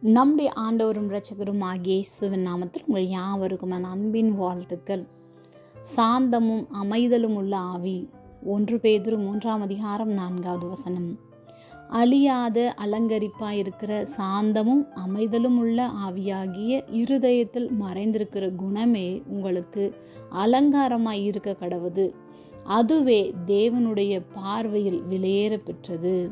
நம்முடைய ஆண்டவரும் ரச்சகரும் ஆகிய இயேசுவின் நாமத்தில் உங்கள் யாவருக்கும் என் அன்பின் வாழ்த்துக்கள். சாந்தமும் அமைதலும் உள்ள ஆவி ஒன்று பேதரும் மூன்றாம் அதிகாரம் நான்காவது வசனம். அழியாத அலங்கரிப்பாய் இருக்கிற சாந்தமும் அமைதலும் உள்ள ஆவியாகிய இருதயத்தில் மறைந்திருக்கிற குணமே உங்களுக்கு அலங்காரமாய் இருக்க கடவுது. அதுவே தேவனுடைய பார்வையில் விலையேற பெற்றது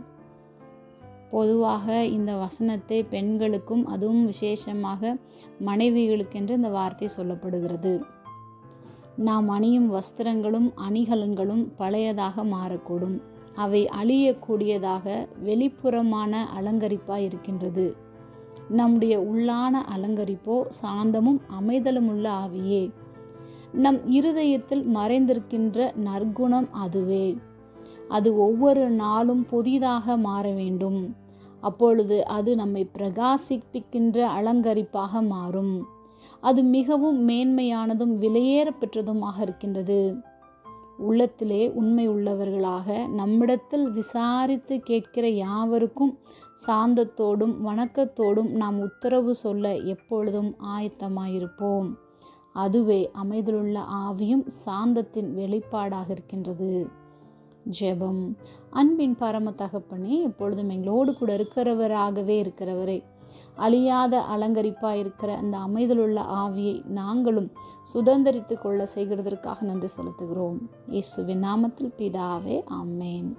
பொதுவாக இந்த வசனத்தை பெண்களுக்கும் அதுவும் விசேஷமாக மனைவிகளுக்கென்று இந்த வார்த்தை சொல்லப்படுகிறது. நாம் அணியும் வஸ்திரங்களும் அணிகலன்களும் பழையதாக மாறக்கூடும். அவை அழியக்கூடியதாக வெளிப்புறமான அலங்கரிப்பாக இருக்கின்றது. நம்முடைய உள்ளான அலங்கரிப்போ சாந்தமும் அமைதலும் உள்ள ஆவியே. நம் இருதயத்தில் மறைந்திருக்கின்ற நற்குணம் அதுவே. அது ஒவ்வொரு நாளும் புதிதாக மாற வேண்டும். அப்பொழுது அது நம்மை பிரகாசிப்பிக்கின்ற அலங்கரிப்பாக மாறும். அது மிகவும் மேன்மையானதும் விலையேற பெற்றதுமாக இருக்கின்றது. உள்ளத்திலே உண்மை உள்ளவர்களாக நம்மிடத்தில் விசாரித்து கேட்கிற யாவருக்கும் சாந்தத்தோடும் வணக்கத்தோடும் நாம் உத்தரவு சொல்ல எப்பொழுதும் ஆயத்தமாயிருப்போம். அதுவே அமைதலுள்ள ஆவியும் சாந்தத்தின் வெளிப்பாடாக இருக்கின்றது. ஜெபம் அன்பின் பரம தகப்பனே எப்பொழுதும் எங்களோடு கூட இருக்கிறவராகவே இருக்கிறவரே. அழியாத அலங்கரிப்பாக இருக்கிற அந்த அமைதலுள்ள ஆவியை நாங்களும் சுதந்திரித்து கொள்ள செய்கிறதற்காக நன்றி செலுத்துகிறோம். இயேசுவின் நாமத்தில் பிதாவே அம்மேன்